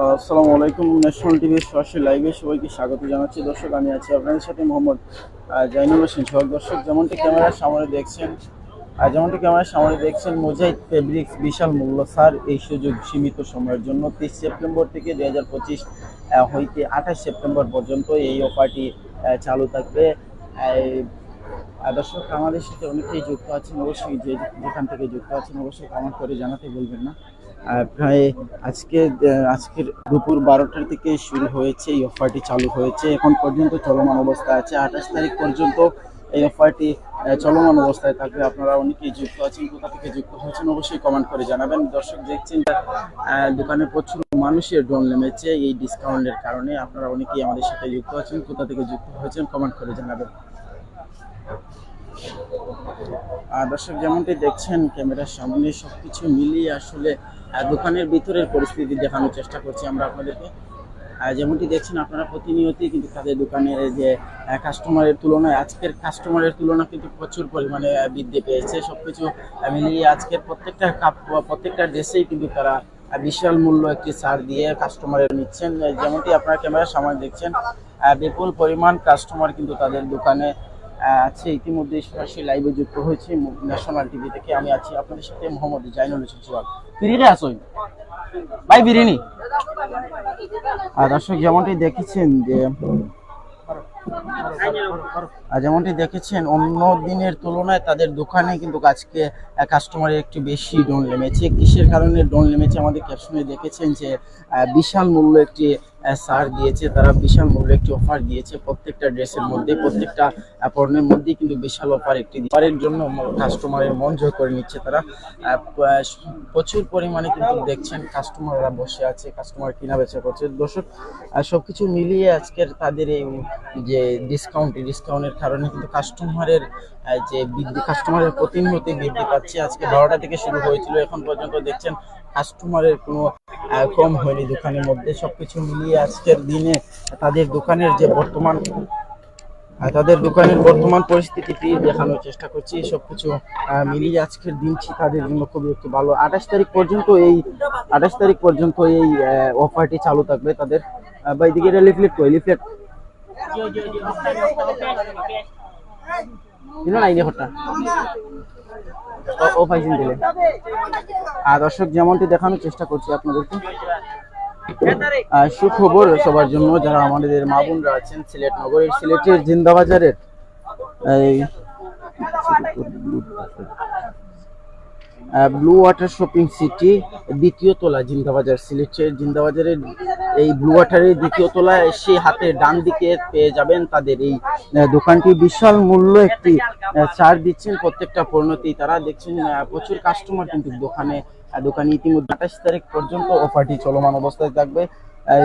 আসসালামু আলাইকুম, ন্যাশনাল টিভির সরাসরি লাইভে সবাইকে স্বাগত জানাচ্ছি। দর্শক, আমি আছি আপনাদের সাথে মোহাম্মদ জাইনুল হোসেন সোহাগ দর্শক, যেমনটি ক্যামেরার সামনে দেখছেন আর যেমনটি ক্যামেরার সামনে দেখছেন মোজাইদ ফেব্রিক্স বিশাল মূল্য ছাড় এই সুযোগ সীমিত সময়ের জন্য তেইশ সেপ্টেম্বর থেকে দুই হাজার পঁচিশ হইতে আঠাশ সেপ্টেম্বর পর্যন্ত এই অফারটি চালু থাকবে। দর্শক আমাদের সাথে অনেকেই যুক্ত আছেন, অবশ্যই যে যেখান থেকে যুক্ত আছেন, অবশ্যই কমেন্ট করে জানাতে বলবেন না। প্রায় আজকে আজকের দুপুর বারোটার থেকে শুরু হয়েছে, এই অফারটি চালু হয়েছে। এখন পর্যন্ত চলমান অবস্থায় আছে। আঠাশ তারিখ পর্যন্ত এই অফারটি চলমান অবস্থায় থাকবে। আপনারা অনেকেই যুক্ত আছেন, কোথা থেকে যুক্ত হয়েছেন অবশ্যই কমেন্ট করে জানাবেন। দর্শক দেখছেন দোকানে প্রচুর মানুষের ড্রোন নেমেছে এই ডিসকাউন্টের কারণে। আপনারা অনেকেই আমাদের সাথে যুক্ত আছেন, কোথা থেকে যুক্ত হয়েছেন কমেন্ট করে জানাবেন। আর দর্শক যেমনটি দেখছেন ক্যামেরার সামনে সবকিছু মিলিয়ে আসলে দোকানের ভিতরের পরিস্থিতি দেখানোর চেষ্টা করছি আমরা আপনাদেরকে। যেমনটি দেখছেন আপনারা প্রতিনিয়তই কিন্তু তাদের দোকানের যে কাস্টমারের তুলনায় আজকের কাস্টমারের তুলনা কিন্তু প্রচুর পরিমাণে বৃদ্ধি পেয়েছে। সবকিছু আহ, মিলিয়ে আজকের প্রত্যেকটা কাপ প্রত্যেকটা ড্রেসেই কিন্তু তারা বিশাল মূল্য একটি ছাড় দিয়ে কাস্টমারের নিচ্ছেন। যেমনটি আপনারা ক্যামেরার সামনে দেখছেন বিপুল পরিমাণ কাস্টমার কিন্তু তাদের দোকানে আছে। ইতিমধ্যে সরাসরি লাইভে যুক্ত হয়েছে ন্যাশনাল টিভি থেকে। আমি আছি আপনাদের সাথে মোহাম্মদ জাইনুল হোসেন সোহাগ ফিরিয়ে আসোই ভাই, বিরিয়ানি? আর দর্শক, যেমনটি দেখেছেন যে যেমনটি দেখেছেন, অন্য দিনের তুলনায় তাদের দোকানে কিন্তু আজকে কাস্টমারের একটু বেশি ডোন নেমেছে। কিসের কারণে ডোন নেমেছে? আমাদের ক্যাপশনে দেখেছেন যে বিশাল মূল্য একটি সার দিয়েছে, তারা বিশাল মূল্য একটি অফার দিয়েছে প্রত্যেকটা ড্রেসের মধ্যে, প্রত্যেকটা পণ্যের মধ্যেই কিন্তু বিশাল অফার একটি অফারের জন্য কাস্টমারের মন জয় করে নিচ্ছে তারা। প্রচুর পরিমাণে কিন্তু দেখছেন কাস্টমাররা বসে আছে কাস্টমার কিনা বেচা করছে। দর্শক আর সবকিছু মিলিয়ে আজকের তাদের এই যে ডিসকাউন্ট ডিসকাউন্টের কারণে কিন্তু কাস্টমারের যে বৃদ্ধি কাস্টমারের প্রতিনিয়ত বৃদ্ধি পাচ্ছে। আজকে বারোটা থেকে শুরু হয়েছিল, এখন পর্যন্ত দেখছেন কাস্টমারের কোনো কম হয়নি দোকানের মধ্যে সবকিছু মিলিয়ে আজকের দিনে তাদের দোকানের যে বর্তমান তাদের দোকানের বর্তমান পরিস্থিতিটি দেখানোর চেষ্টা করছি সবকিছু আহ, মিলিয়ে আজকের দিনটি তাদের জন্য খুবই একটু ভালো আঠাশ তারিখ পর্যন্ত এই আঠাশ তারিখ পর্যন্ত এই অফারটি চালু থাকবে তাদের আহ, বা এদিকে লিফলেট কই লিফলেট না এই আর দর্শক, যেমনটি দেখানোর চেষ্টা করছি আপনাদেরকে সুখবর সবার জন্য যারা আমাদের মা বোনরা আছেন, সিলেট নগরের সিলেটের জিন্দাবাজারের, এই ব্লু ওয়াটার শপিং সিটি দ্বিতীয় তলা জিন্দাবাজার, সিলেটের জিন্দাবাজারের এই ব্লু ওয়াটারের দ্বিতীয় তলায় এসে হাতে ডান দিকে পেয়ে যাবেন তাদের এই দোকানটি। বিশাল মূল্য একটি ছাড় দিচ্ছেন প্রত্যেকটা পণ্যতেই। তারা দেখছেন প্রচুর কাস্টমার কিন্তু দোকানে দোকানে ইতিমধ্যে আঠাশ তারিখ পর্যন্ত অফারটি চলমান অবস্থায় থাকবে।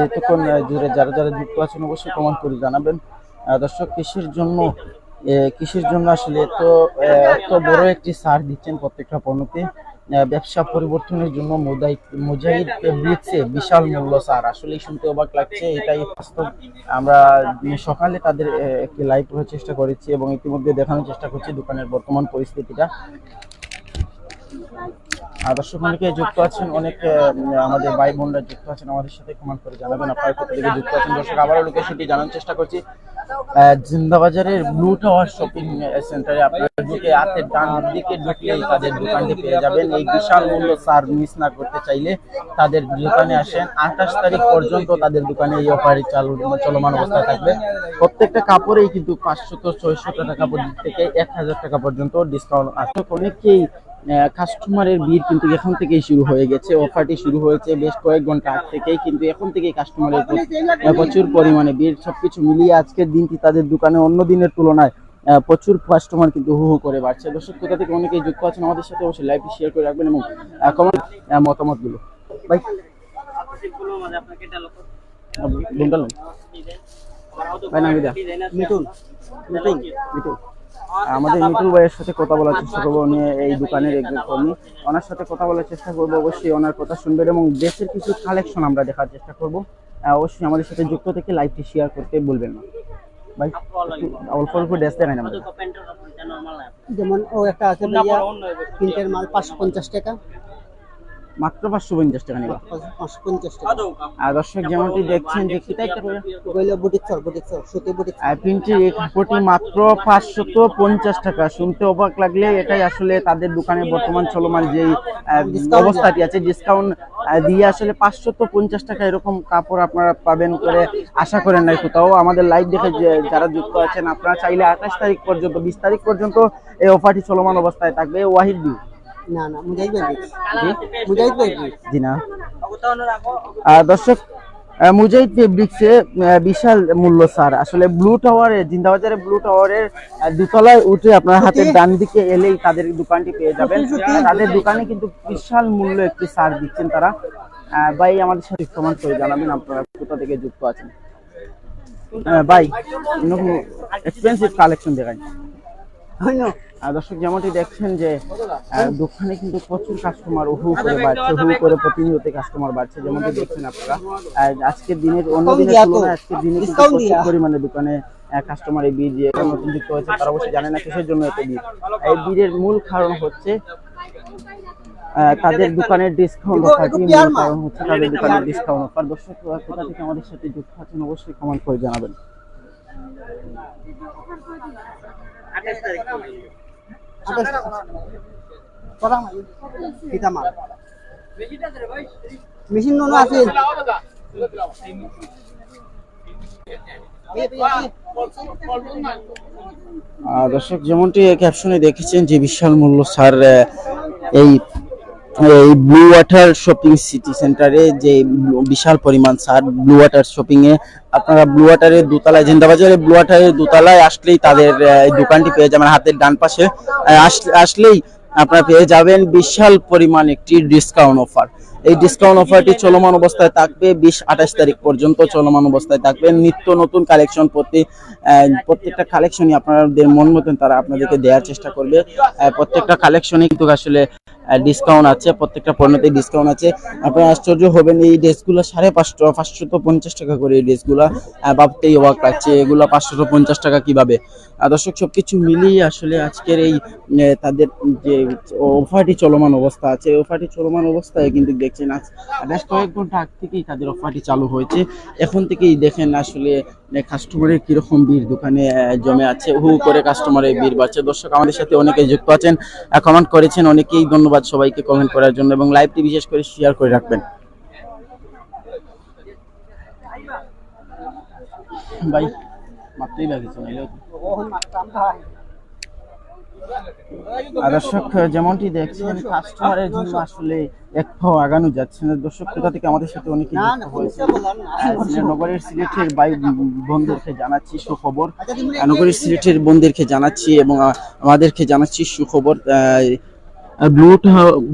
এতক্ষণ জুড়ে যারা যারা যুক্ত আছেন অবশ্যই কমেন্ট করে জানাবেন। দর্শক কৃষির জন্য কৃষির জন্য আসলে এত এত বড় একটি সার দিচ্ছেন প্রত্যেকটা পণ্যতে? ব্যবসা পরিবর্তনের জন্য মুজাহিদ ফেব্রিক্সে বিশাল মূল্য সার। আসলে শুনতে অবাক লাগছে, এটাই বাস্তব। আমরা সকালে তাদের একটি লাইভ করার চেষ্টা করেছি এবং ইতিমধ্যে দেখানোর চেষ্টা করছি দোকানের বর্তমান পরিস্থিতিটা। দর্শক অনেকে যুক্ত আছেন অনেক আমাদের ভাই বোনরা যুক্ত আছেন, আমাদের সাথে কমেন্ট করে জানাবেন, আপনারা যুক্ত আছেন। দর্শক, আবারও লোকেশনটি জানার চেষ্টা করছি। জিন্দাবাজারের ব্লু টাওয়ার শপিং সেন্টারে আপনারা ঢুকে হাতের ডান দিকে ঢুকলেই তাদের দোকানটি পেয়ে যাবেন। এই বিশাল মূল্য সার মিস না করতে চাইলে তাদের দোকানে আসেন। আঠাশ তারিখ পর্যন্ত তাদের দোকানে এই অফার চালু, চলমান অবস্থায় থাকবে। প্রত্যেকটা কাপড়েই কিন্তু পাঁচশো ছয়শো টাকা পর্যন্ত থেকে এক হাজার টাকা পর্যন্ত ডিসকাউন্ট আছে। অনেকেই কাস্টমারের ভিড় কিন্তু এখন থেকেই শুরু হয়ে গেছে। অফারটি শুরু হয়েছে বেশ কয়েক ঘণ্টা আগ থেকেই, কিন্তু এখন থেকেই কাস্টমারের প্রচুর পরিমাণে ভিড়। সবকিছু মিলিয়ে আজকের দিনটি তাদের দোকানে অন্য দিনের তুলনায় প্রচুর কাস্টমার কিন্তু হু হু করে বাড়ছে। দর্শক, কোথা থেকে অনেকেই যুক্ত আছেন আমাদের সাথে অবশ্যই লাইভটি শেয়ার করে রাখবেন এবং কমেন্ট মতামতগুলো। ভাই। ভাই আমাদের মিঠুন ভাইয়ের সাথে কথা বলার চেষ্টা করব উনি এই দোকানের একজন কর্মী। ওনার সাথে কথা বলার চেষ্টা করব অবশ্যই ওনার কথা শুনবেন এবং দেশের কিছু কালেকশন আমরা দেখার চেষ্টা করব। অবশ্যই আমাদের সাথে যুক্ত থেকে লাইভটি শেয়ার করতে বলবেন না। ভাই অল্প অল্প ড্রেস দেখাই না যেমন ও একটা আছে প্রিন্টের মাল পাঁচশো পঞ্চাশ টাকা। মাত্র পাঁচশো পঞ্চাশ টাকা নিবা। পাঁচশো পঞ্চাশ টাকা। আর দর্শক যেমনটি দেখছেন যে কিতা একটা বুটিক চল বুটিক চল সুতি বুটিক আর প্রিন্টের এই কাপড়টি মাত্র পাঁচশত পঞ্চাশ টাকা। শুনতে অবাক লাগলে এটাই আসলে তাদের দোকানে বর্তমান চলমান যেই অবস্থাটি আছে। ডিসকাউন্ট দিয়ে আসলে পাঁচশত পঞ্চাশ টাকা এরকম কাপড় আপনারা পাবেন করে আশা করেন নাই কোথাও। আমাদের লাইভ দেখে যারা যুক্ত আছেন আপনারা চাইলে আঠাশ তারিখ পর্যন্ত বিশ তারিখ পর্যন্ত এই অফারটি চলমান অবস্থায় থাকবে। ওয়াহিদ না না মুজাহিদ ভাই জি? মুজাহিদ ভাই জি না। আহ, দর্শক মুজাহিদ ফেব্রিক্সে বিশাল মূল্য স্যার আসলে ব্লু টাওয়ারে জিন্দাবাজারের ব্লু টাওয়ারের দোতলায় উঠে আপনার হাতের ডান দিকে এলেই তাদের দোকানটি পেয়ে যাবেন। তাদের দোকানে কিন্তু বিশাল মূল্য একটি সার দিচ্ছেন তারা। আহ, ভাই আমাদের সাথে কমেন্ট করে জানাবেন আপনারা কোথা থেকে যুক্ত আছেন? ভাই এক্সপেন্সিভ কালেকশন আর দর্শক যেমনটি দেখছেন যে দোকানে কিন্তু প্রচুর কাস্টমার হু করে বাড়ছে হু করে প্রতিনিয়ত কাস্টমার বাড়ছে যেমনটি দেখছেন আপনারা। আজকের দিনের অন্য দিনের তুলনায় আজকের দিনে কিন্তু প্রচুর পরিমাণে দোকানে কাস্টমার এই বীজ যে নতুন যুক্ত হয়েছে তারা অবশ্যই জানে না কিসের জন্য এত বীজ এই বীজের মূল কারণ হচ্ছে তাদের দোকানের ডিসকাউন্ট অফার একটু মূল কারণ হচ্ছে তাদের দোকানের ডিসকাউন্ট অফার দর্শক কোথা থেকে আমাদের সাথে যুক্ত আছেন অবশ্যই কমেন্ট করে জানাবেন। মেশিন নো আছে দর্শক যেমনটি ক্যাপশনে দেখেছেন যে বিশাল মূল্য স্যার এই এই ব্লু ওয়াটার শপিং সিটি সেন্টারে যে বিশাল পরিমাণ সার ব্লু ওয়াটার শপিং এ, আপনারা ব্লু ওয়াটারের দোতলায় জিন্দাবাজারে ব্লু ওয়াটারের দোতলায় আসলেই তাদের এই দোকানটি পেয়ে যাবেন হাতের ডান পাশে। আসলেই আপনারা পেয়ে যাবেন বিশাল পরিমাণ একটি ডিসকাউন্ট অফার এই ডিসকাউন্ট অফারটি চলমান অবস্থায় থাকবে বিশ আঠাশ তারিখ পর্যন্ত চলমান অবস্থায় থাকবে। নিত্য নতুন কালেকশন প্রতি প্রত্যেকটা কালেকশনই আপনাদের মন মতন তারা আপনাদেরকে দেওয়ার চেষ্টা করবে। প্রত্যেকটা কালেকশনে কিন্তু আসলে ডিসকাউন্ট আছে, প্রত্যেকটা পণ্যতে ডিসকাউন্ট আছে। আপনারা আশ্চর্য হবেন, এই ড্রেসগুলো সাড়ে পাঁচশো পাঁচশত পঞ্চাশ টাকা করে এই ড্রেসগুলো ভাবতেই অবাক লাগছে, এগুলো পাঁচশত পঞ্চাশ টাকা কীভাবে? দর্শক, সবকিছু মিলিয়ে আসলে আজকের এই তাদের যে অফারটি চলমান অবস্থা আছে অফারটি চলমান অবস্থায় কিন্তু দেখছেন আজ। বেশ কয়েক ঘণ্টা আগ থেকেই তাদের অফারটি চালু হয়েছে। এখন থেকেই দেখেন আসলে কাস্টমারের কীরকম ভিড় দোকানে জমে আছে। হু করে কাস্টমারের ভিড় বাড়ছে। দর্শক, আমাদের সাথে অনেকে যুক্ত আছেন কমেন্ট করেছেন। অনেকেই ধন্যবাদ সবাইকে কমেন্ট করার জন্য এবং লাইভটি বিশেষ করে শেয়ার করে রাখবেন। ভাই, মাত্রই লাগিয়েছে দর্শক যেমনটি দেখছেন কাস্টমারের জন্য আসলে এক পাও আগানো যাচ্ছে না। দর্শক কোথা থেকে আমাদের সাথে অনেকে হয়েছে? নগরের সিলেটের বাই বন্ধুদেরকে জানাচ্ছি সুখবর। আহ, নগরের সিলেটের বন্ধুদেরকে জানাচ্ছি এবং আমাদেরকে জানাচ্ছি সুখবর। ব্লু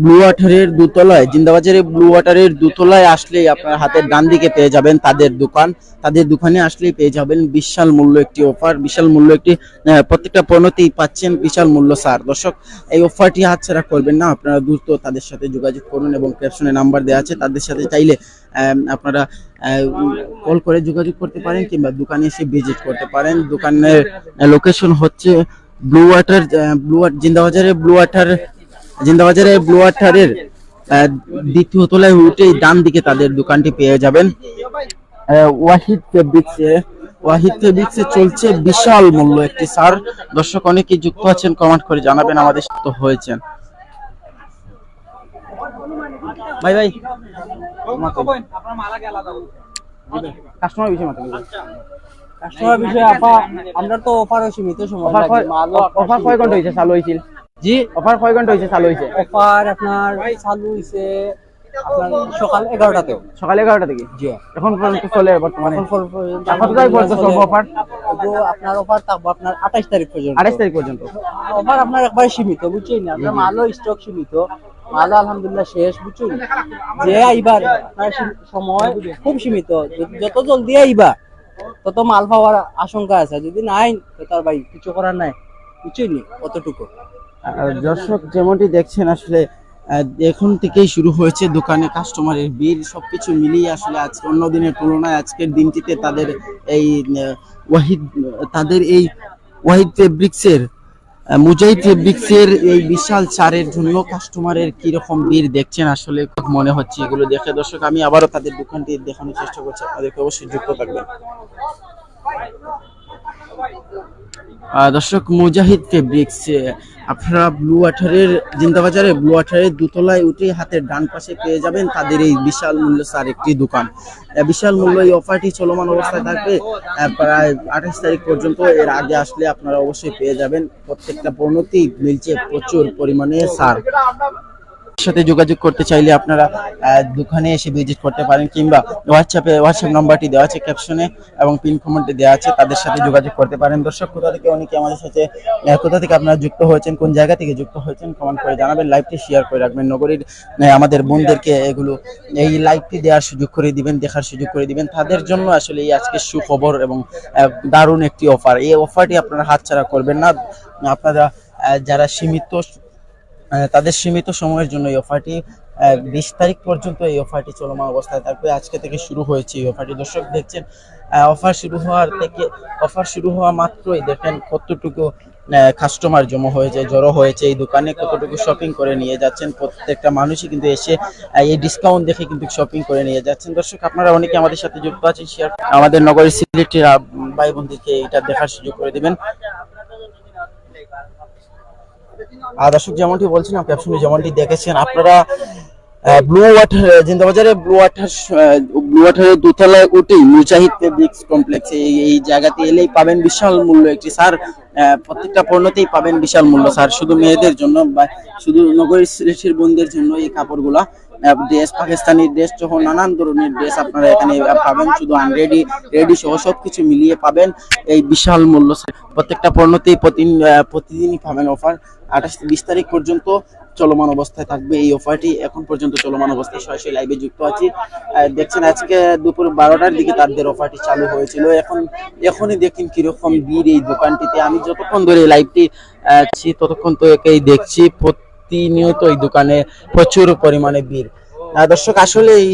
ব্লু ওয়াটারের দোতলায় জিন্দাবাজারের ব্লু ওয়াটারের দোতলায় আসলেই আপনার হাতের ডান দিকে পেয়ে যাবেন তাদের দোকান। তাদের দোকানে আসলেই পেয়ে যাবেন বিশাল মূল্য একটি অফার বিশাল মূল্য একটি প্রত্যেকটা পণ্যতেই পাচ্ছেন বিশাল মূল্য স্যার দর্শক, এই অফারটি হাতছাড়া করবেন না, আপনারা দ্রুত তাদের সাথে যোগাযোগ করুন এবং ক্যাপশনে নাম্বার দেওয়া আছে। তাদের সাথে চাইলে আপনারা কল করে যোগাযোগ করতে পারেন কিংবা দোকানে এসে ভিজিট করতে পারেন। দোকানের লোকেশন হচ্ছে ব্লু ওয়াটার ব্লু জিন্দাবাজারের ব্লু ওয়াটার জিন্দাবাজারের ব্লু ওয়াটারের দ্বিতীয় তলায় উঠেই ডান দিকে তাদের দোকানটি পেয়ে যাবেন। ওয়াহিদ ফেব্রিক্সে ওয়াহিদ ফেব্রিক্সে চলছে বিশাল মূল্য একটি সার। দর্শক অনেকেই যুক্ত আছেন কমেন্ট করে জানাবেন আমাদের সাথে হয়েছেন। ভাই ভাই। কাস্টমার বিষয় মাত্র কাস্টমার বিষয়ে আপা আমরা তো অফার সীমিত সময় অফার কয় ঘণ্টা হয়েছে? চালু হয়েছিল। জি অফার কয় ঘণ্টা হয়েছে চালু হয়েছে অফার আপনার চালু আপনার সকাল এগারোটাতে সকাল এগারোটা থেকে? জি। এখন পর্যন্ত চলে বর্তমানে? এখন পর্যন্ত কত তারিখ পর্যন্ত চলবে অফার? আপনার অফার থাকব আপনার আঠাশ তারিখ পর্যন্ত। আঠাশ তারিখ পর্যন্ত। অফার আপনার একবার সীমিত বুঝছেন না? আপনার মালও স্টক সীমিত আলহামদুলিল্লাহ শেষ বুঝছেন? যে আইবার আপনার সময় খুব সীমিত। যত জলদি আইবা তত মাল পাওয়ার আশঙ্কা আছে। যদি নাই তো তার ভাই কিছু করার নাই বুঝছেন কতটুকু আর দর্শক যেমনটি দেখছেন, আসলে এখন থেকেই শুরু হয়েছে দোকানে কাস্টমারের ভিড়। সবকিছু মিলিয়ে আসলে আজকে অন্য দিনের তুলনায় আজকের দিনটিতে তাদের এই ওয়াহিদ, তাদের এই ওয়াহিদ ফেব্রিক্সের মুজাহিদ ফেব্রিক্সের এই বিশাল চারের জন্য কাস্টমারের কি রকম ভিড় দেখছেন আসলে খুব মনে হচ্ছে এগুলো দেখে। দর্শক, আমি আবারও তাদের দোকানটি দেখানোর চেষ্টা করছি। আপনাদেরকে অবশ্যই যুক্ত থাকবেন। দর্শক, মুজাহিদ ফেব্রিক্স আপনারা ব্লু ওয়াটারের জিন্দাবাজারে ব্লু ওয়াটারের দুতলায় উঠে হাতের ডান পাশে পেয়ে যাবেন তাদের এই বিশাল মূল্য সার একটি দোকান। বিশাল মূল্য এই অফারটি চলমান অবস্থায় থাকবে প্রায় আঠাশ তারিখ পর্যন্ত। এর আগে আসলে আপনারা অবশ্যই পেয়ে যাবেন প্রত্যেকটা পণ্যতেই মিলছে প্রচুর পরিমাণে সার। সাথে যোগাযোগ করতে চাইলে আপনারা দোকানে এসে ভিজিট করতে পারেন কিংবা হোয়াটসঅ্যাপে হোয়াটসঅ্যাপ নাম্বারটি দেওয়া আছে ক্যাপশনে এবং পিন কমেন্টে দেওয়া আছে, তাদের সাথে যোগাযোগ করতে পারেন। দর্শক, কোথা থেকে অনেকে আমাদের সাথে কোথা থেকে আপনারা যুক্ত হয়েছেন, কোন জায়গা থেকে যুক্ত হয়েছেন কমেন্ট করে জানাবেন। লাইভটি শেয়ার করে রাখবেন। নগরীর আমাদের বোনদেরকে এগুলো, এই লাইভটি দেওয়ার সুযোগ করে দিবেন, দেখার সুযোগ করে দিবেন। তাদের জন্য আসলে এই আজকে সুখবর এবং দারুণ একটি অফার এই অফারটি আপনারা হাতছাড়া করবেন না। আপনারা যারা সীমিত তাদের সীমিত সময়ের জন্য এই অফারটি বিশ তারিখ পর্যন্ত এই অফারটি চলমান অবস্থায় থাকবে। আজকে থেকে শুরু হয়েছে এই অফারটি দর্শক দেখছেন অফার শুরু হওয়ার থেকে অফার শুরু হওয়া মাত্রই দেখেন কতটুকু কাস্টমার জমা হয়েছে, জড়ো হয়েছে। এই দোকানে কতটুকু শপিং করে নিয়ে যাচ্ছেন, প্রত্যেকটা মানুষই কিন্তু এসে এই ডিসকাউন্ট দেখে কিন্তু শপিং করে নিয়ে যাচ্ছেন। দর্শক, আপনারা অনেকে আমাদের সাথে যুক্ত আছেন শেয়ার আমাদের নগরের সিলেটের ভাই বোনদেরকে এটা দেখার সুযোগ করে দিবেন। দর্শক যেমনটি বলছিলাম ক্যাপশনে যেমনটি দেখেছেন, আপনারা ব্লু ওয়াটার জিন্দাবাজারে ব্লু ওয়াটার ব্লু ওয়াটারের দোতলায় উঠেই মুজাহিদ ফেব্রিক্স কমপ্লেক্সে এই জায়গাতে এলেই পাবেন বিশাল মূল্য একটি স্যার প্রত্যেকটা পণ্যতেই পাবেন বিশাল মূল্য স্যার শুধু মেয়েদের জন্য বা শুধু নগরীর বোনদের জন্য এই কাপড়গুলা। ড্রেস পাকিস্তানি ড্রেস সহ নানান ধরনের ড্রেস আপনারা এখানে পাবেন, শুধু আনরেডি রেডি সহ সবকিছু মিলিয়ে পাবেন। এই বিশাল মূল্য প্রত্যেকটা পণ্যতেই প্রতিদিনই পাবেন অফার আঠাশ বিশ তারিখ পর্যন্ত চলমান অবস্থায় থাকবে এই অফারটি এখন পর্যন্ত চলমান অবস্থায় সরাসরি লাইভে যুক্ত আছি। দেখছেন আজকে দুপুর বারোটার দিকে তাদের অফারটি চালু হয়েছিল। এখন এখনই দেখেন কীরকম ভিড় এই দোকানটিতে। আমি যতক্ষণ ধরে লাইভটি ততক্ষণ তো একেই দেখছি। প্রতিনিয়ত এই দোকানে প্রচুর পরিমাণে ভিড়। দর্শক, আসলে এই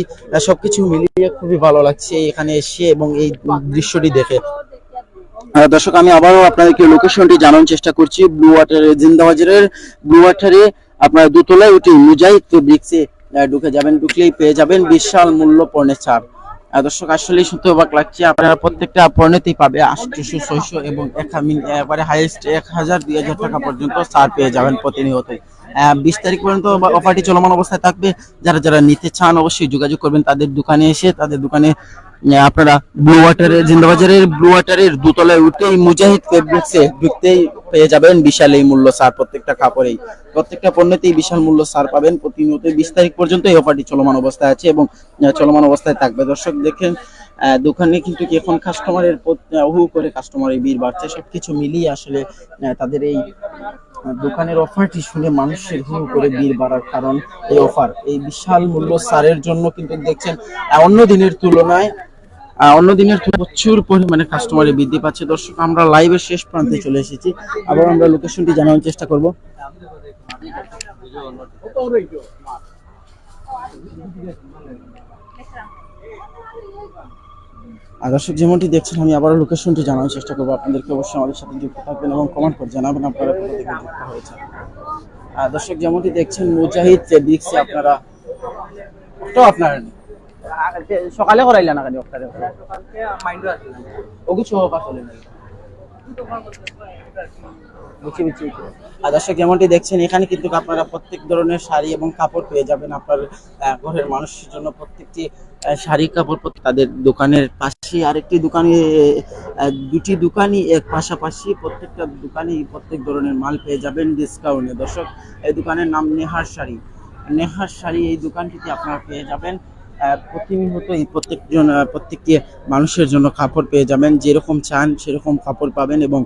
সবকিছু মিলিয়ে খুবই ভালো লাগছে এখানে এসে এবং এই দৃশ্যটি দেখে। দর্শক, আমি আবারও আপনাদেরকে লোকেশনটি জানানোর চেষ্টা করছি। ব্লু ওয়াটারের জিন্দাবাজারের ব্লু ওয়াটারে আপনারা দুতলায় উঠে মুজাহিদ ফেব্রিক্সে ঢুকে যাবেন, ঢুকলেই পেয়ে যাবেন বিশাল মূল্য পণ্যের ছাড়। দর্শক, আসলেই শুনতে অবাক লাগছে, আপনারা প্রত্যেকটা পণ্যতেই পাবে আটশোশো ছয়শো এবং এক হাজার, দুই হাজার টাকা পর্যন্ত ছাড় পেয়ে যাবেন প্রতিনিয়তই। বিশ তারিখ পর্যন্ত অফারটি চলমান অবস্থায় থাকবে। যারা যারা নিতে চান অবশ্যই যোগাযোগ করবেন তাদের দোকানে এসে, তাদের দোকানে আপনারা ব্লু ওয়াটারের জিন্দাবাজারের ব্লু ওয়াটারের দোতলায় উঠতেই মুজাহিদ ফেব্রিক্সে ঢুকতেই পেয়ে যাবেন বিশাল এই মূল্য সার প্রত্যেকটা কাপড়েই। প্রত্যেকটা পণ্যতেই বিশাল মূল্য সার পাবেন। প্রতিনিয়ত বিশ তারিখ পর্যন্ত এই অফারটি চলমান অবস্থায় আছে এবং চলমান অবস্থায় থাকবে। দর্শক, দেখেন দোকানে কিন্তু এখন কাস্টমারের হু করে কাস্টমারের ভিড় বাড়ছে। সবকিছু মিলিয়ে আসলে তাদের এই দোকানের অফারটি শুনে মানুষের হু করে ভিড় বাড়ার কারণ এই অফার এই বিশাল মূল্য ছাড়ের জন্য কিন্তু দেখছেন অন্য দিনের তুলনায় অন্য দিনের প্রচুর পরিমাণে কাস্টমারের বৃদ্ধি পাচ্ছে। দর্শক, আমরা লাইভের শেষ প্রান্তে চলে এসেছি। আবার আমরা লোকেশনটি জানানোর চেষ্টা করব। আর দর্শক যেমনটি দেখছেন আমি আবারও লোকেশনটি জানানোর চেষ্টা করব। আপনাদেরকে অবশ্যই আমাদের সাথে যুক্ত থাকবেন এবং কমেন্ট করে জানাবেন আপনারা কোথা থেকে যুক্ত হয়েছে আর দর্শক যেমনটি দেখছেন মুজাহিদ ফেব্রিক্সে আপনারা তো আপনার সকালে করাইলা না কেন ওখানে ওগু ছো অফার চলে না। বুঝছি বুঝছি আর দর্শক যেমনটি দেখছেন এখানে কিন্তু আপনারা প্রত্যেক ধরনের শাড়ি এবং কাপড় পেয়ে যাবেন আপনার ঘরের মানুষের জন্য প্রত্যেকটি শাড়ি কাপড় তাদের দোকানের পাশে আরেকটি দোকানে দুটি দোকানই এক পাশাপাশি প্রত্যেকটা দোকানেই প্রত্যেক ধরনের মাল পেয়ে যাবেন ডিসকাউন্টে দর্শক, এই দোকানের নাম নেহার শাড়ি। নেহার শাড়ি এই দোকানটিতে আপনারা পেয়ে যাবেন। আহ, প্রতিনিয়তই প্রত্যেকজন প্রত্যেকটি মানুষের জন্য কাপড় পেয়ে যাবেন। যেরকম চান সেরকম কাপড় পাবেন এবং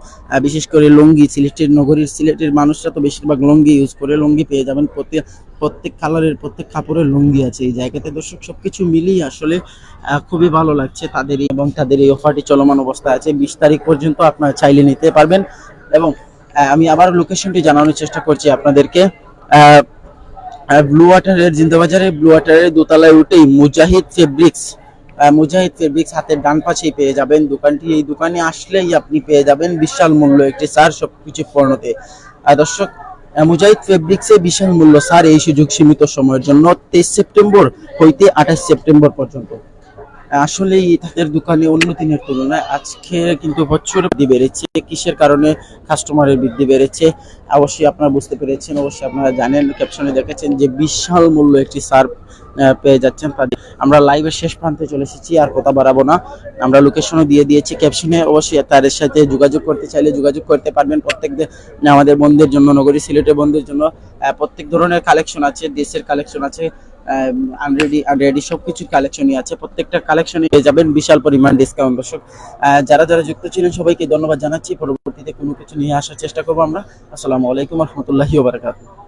বিশেষ করে লুঙ্গি সিলেটের নগরীর সিলেটের মানুষরা তো বেশিরভাগ লুঙ্গি ইউজ করে লুঙ্গি পেয়ে যাবেন। প্রত্যেক প্রত্যেক কালারের প্রত্যেক কাপড়ের লুঙ্গি আছে এই জায়গাতে। দর্শক সবকিছু মিলিয়ে আসলে খুবই ভালো লাগছে তাদের এবং তাদের এই অফারটি চলমান অবস্থায় আছে। বিশ তারিখ পর্যন্ত আপনারা চাইলে নিতে পারবেন এবং আমি আবার লোকেশনটি জানানোর চেষ্টা করছি আপনাদেরকে। ব্লু ওয়াটারের জিন্দাবাজারে ব্লু ওয়াটারের দোতলায় উঠেই মুজাহিদ ফেব্রিক্স মুজাহিদ ফেব্রিক্স হাতের ডান পাশেই পেয়ে যাবেন দোকানটি। এই দোকানে আসলেই আপনি পেয়ে যাবেন বিশাল মূল্য একটি সার সবকিছু পণ্যতে। দর্শক মুজাহিদ ফেব্রিক্সে বিশাল মূল্য সার এই সুযোগ সীমিত সময়ের জন্য তেইশ সেপ্টেম্বর হইতে আঠাশ সেপ্টেম্বর পর্যন্ত। আসলেই তাদের দোকানে অন্য দিনের তুলনায় আজকে কিন্তু প্রচুর বৃদ্ধি বেড়েছে। কিসের কারণে? কাস্টমারের বৃদ্ধি বেড়েছে। অবশ্যই আপনারা বুঝতে পেরেছেন, অবশ্যই আপনারা জানেন ক্যাপশনে দেখেছেন যে বিশাল মূল্য একটি সার পেয়ে যাচ্ছেন আমরা লাইভের শেষ প্রান্তে চলে এসেছি, আর কথা বাড়াবো না। আমরা লোকেশনও দিয়ে দিয়েছি ক্যাপশনে অবশ্যই তাদের সাথে যোগাযোগ করতে চাইলে যোগাযোগ করতে পারবেন। প্রত্যেকদের আমাদের বন্ধুদের জন্য, নগরী সিলেটের বন্ধুদের জন্য প্রত্যেক ধরনের কালেকশন আছে, দেশের কালেকশন আছে। আনরেডি আনরেডি সব কিছুর কালেকশনই আছে। প্রত্যেকটা কালেকশনে পেয়ে যাবেন। বিশাল পরিমাণ ডিসকাউন্ট দর্শক যারা যারা যুক্ত ছিলেন, সবাইকে ধন্যবাদ জানাচ্ছি। পরবর্তীতে কোনো কিছু নিয়ে আসার চেষ্টা করব আমরা। আসসালামু আলাইকুম রহমতুল্লাহি ওবারাকাতুহ